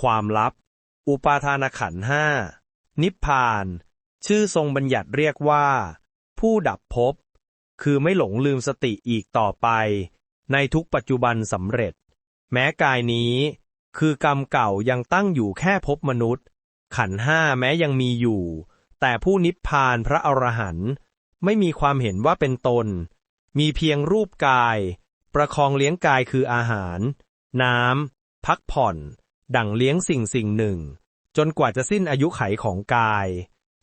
ความลับ อุปาทานขันห้า นิพพาน ชื่อทรงบัญญัติเรียกว่า ผู้ดับภพ คือไม่หลงลืมสติอีกต่อไป ในทุกปัจจุบันสำเร็จ แม้กายนี้ คือกรรมเก่ายังตั้งอยู่แค่ภพมนุษย์ ขันห้าแม้ยังมีอยู่ แต่ผู้นิพพานพระอรหันต์ไม่มีความเห็นว่าเป็นตน มีเพียงรูปกาย ประคองเลี้ยงกายคืออาหาร น้ำพักผ่อน ดั่งเลี้ยงสิ่งสิ่งหนึ่ง จนกว่าจะสิ้นอายุไขของกาย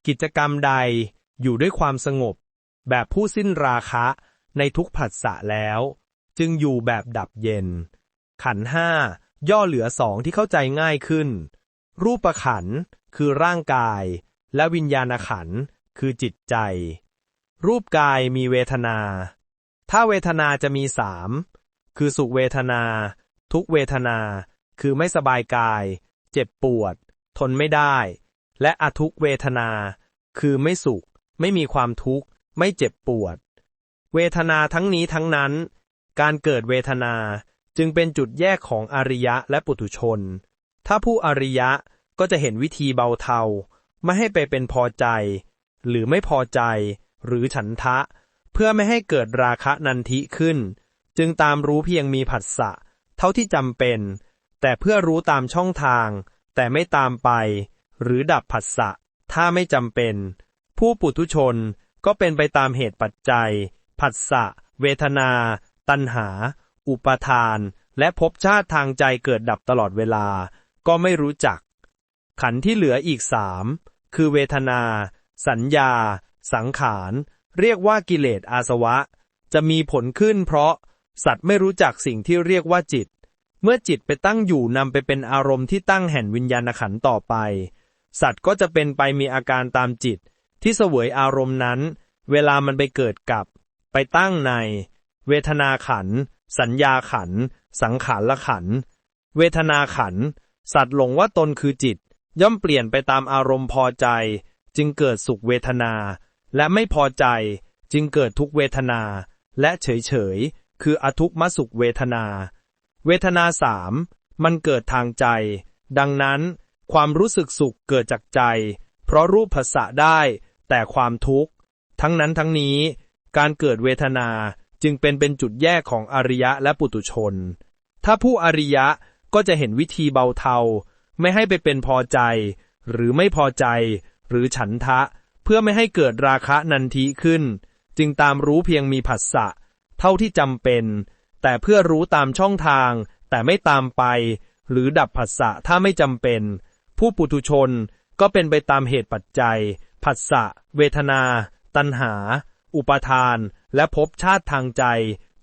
กิจกรรมใดอยู่ด้วยความสงบ แบบผู้สิ้นราคะในทุกผัสสะแล้ว จึงอยู่แบบดับเย็น ขันห้าย่อเหลือสองที่เข้าใจง่ายขึ้น รูปขันคือร่างกาย และวิญญาณขันคือจิตใจ รูปกายมีเวทนา ถ้าเวทนาจะมีสามคือสุเวทนา ทุกเวทนา คือไม่สบายกาย เจ็บปวด ทนไม่ได้ และอทุกเวทนา คือไม่สุข ไม่มีความทุกข์ ไม่เจ็บปวด เวทนาทั้งนี้ทั้งนั้น การเกิดเวทนาจึงเป็นจุดแยกของอริยะและปุถุชน ถ้าผู้อริยะก็จะเห็นวิธีเบาเทา ไม่ให้ไปเป็นพอใจ หรือไม่พอใจ หรือฉันทะ เพื่อไม่ให้เกิดราคะนันทิขึ้น จึงตามรู้เพียงมีผัสสะ เท่าที่จำเป็น แต่เพื่อรู้ตามช่องทาง แต่ไม่ตามไป หรือดับผัสสะ ถ้าไม่จำเป็น ผู้ปุถุชนก็เป็นไปตามเหตุปัจจัย ผัสสะ เวทนา ตัณหา อุปาทาน และภพชาติทางใจเกิดดับตลอดเวลา ก็ไม่รู้จัก ขันที่เหลืออีกสามคือเวทนา สัญญา สังขาร เรียกว่ากิเลสอาสวะ จะมีผลขึ้นเพราะสัตว์ไม่รู้จักสิ่งที่เรียกว่าจิต เมื่อจิตไปตั้งอยู่นำไปเป็นอารมณ์ที่ตั้งแห่งวิญญาณขันธ์ต่อไป สัตว์ก็จะเป็นไปมีอาการตามจิต ที่เสวยอารมณ์นั้น เวลามันไปเกิดกับ ไปตั้งใน เวทนาขันธ์สัญญาขันธ์สังขารละขันธ์เวทนาขันธ์สัตว์หลงว่าตนคือจิต ย่อมเปลี่ยนไปตามอารมณ์พอใจ จึงเกิดสุขเวทนา และไม่พอใจ จึงเกิดทุกเวทนา และเฉยเฉยๆคืออทุกมสุขเวทนา เวทนาสามมันเกิดทางใจ ดังนั้น ความรู้สึกสุขเกิดจากใจ เพราะรูปภาษะได้ แต่ความทุกข์ ทั้งนั้นทั้งนี้ การเกิดเวทนาจึงเป็นเป็นจุดแยกของอริยะและปุตุชน ถ้าผู้อริยะก็จะเห็นวิธีเบาเทา ไม่ให้ไปเป็นพอใจ หรือไม่พอใจ หรือฉันทะ เพื่อไม่ให้เกิดราคะนันทิขึ้น จึงตามรู้เพียงมีผัสสะ เท่าที่จำเป็น แต่เพื่อรู้ตามช่องทาง แต่ไม่ตามไป หรือดับผัสสะถ้าไม่จำเป็น ผู้ปุถุชนก็เป็นไปตามเหตุปัจจัย ผัสสะ เวทนา ตัณหา อุปาทาน และภพชาติทางใจ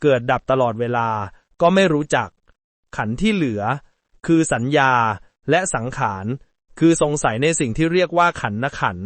เกิดดับตลอดเวลา ก็ไม่รู้จัก ขันที่เหลือ คือสัญญาและสังขาร คือสงสัยในสิ่งที่เรียกว่าขันนขัน